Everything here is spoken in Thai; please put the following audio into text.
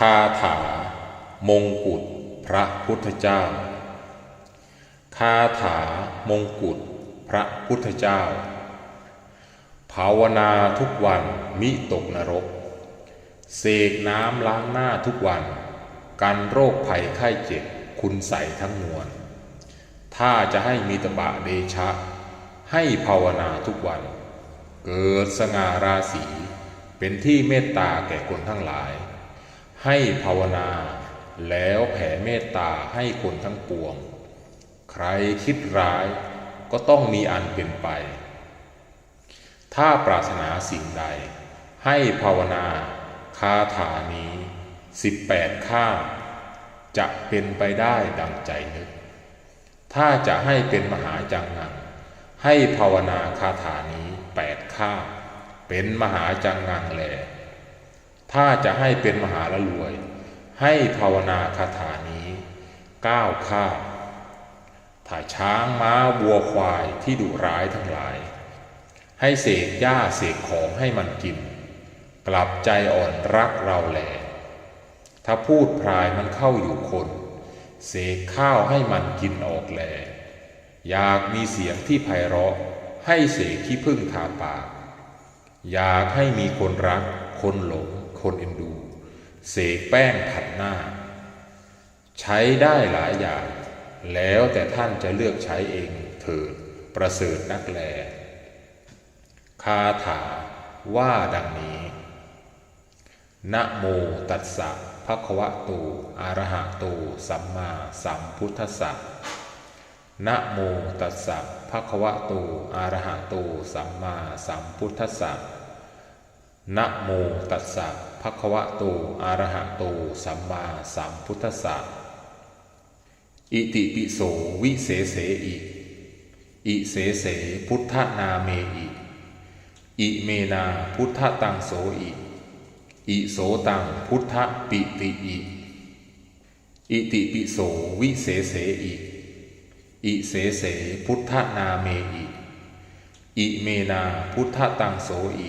คาถา มงกุฎพระพุทธเจ้า คาถา มงกุฎพระพุทธเจ้า ภาวนาทุกวันมิตกนรก เสกน้ำล้างหน้าทุกวัน กันโรคภัยไข้เจ็บคุณใส่ทั้งมวล ถ้าจะให้มีตบะเดชะ ให้ภาวนาทุกวัน เกิดสง่าราศี เป็นที่เมตตาแก่คนทั้งหลาย ให้ภาวนา แล้วแผ่เมตตาให้คนทั้งปวง ใครคิดร้ายก็ต้องมีอันเป็นไป ถ้าปรารถนาสิ่งใด ให้ภาวนาคาถานี้สิบแปดข้าจะเป็นไปได้ดังใจนึก ถ้าจะให้เป็นมหาจังงัง ให้ภาวนาคาถานี้แปดข้าเป็นมหาจังงังแล ถ้าจะให้เป็นมหาละรวย ให้ภาวนาคาถานี้ก้าวข้าถ้าช้างม้าวัวควายที่ดุร้ายทั้งหลาย ให้เสกหญ้าเสกของให้มันกิน กลับใจอ่อนรักเราแหลถ้าพูดพรายมันเข้าอยู่คน เสกข้าวให้มันกินออกแหลอยากมีเสียงที่ไพเราะ ให้เสกที่พึ่งทาปาก อยากให้มีคนรักคนหลง คนเอ็นดู เสกแป้งผัดหน้า ใช้ได้หลายอย่าง แล้วแต่ท่านจะเลือกใช้เองเถิดประเสริฐนักแล คาถาว่าดังนี้ นะโมตัสสะภะคะวะโตอะระหะโต สัมมาสัมพุทธัสสะนะโมตัสสะภะคะวะโตอะระหะโต สัมมาสัมพุทธัสสะนะโมตัสสะ ภควะโตอะระหะโตสัมมาสัมพุทธัสสะอิติปิโสวิเศษเสอิอิเสเสพุทธนาเมอิอิเมนาพุทธตังโสอิอิโสตังพุทธปิติอิอิติปิโสวิเศษเสอิอิเสเสพุทธนาเมอิอิเมนาพุทธตังโสอิ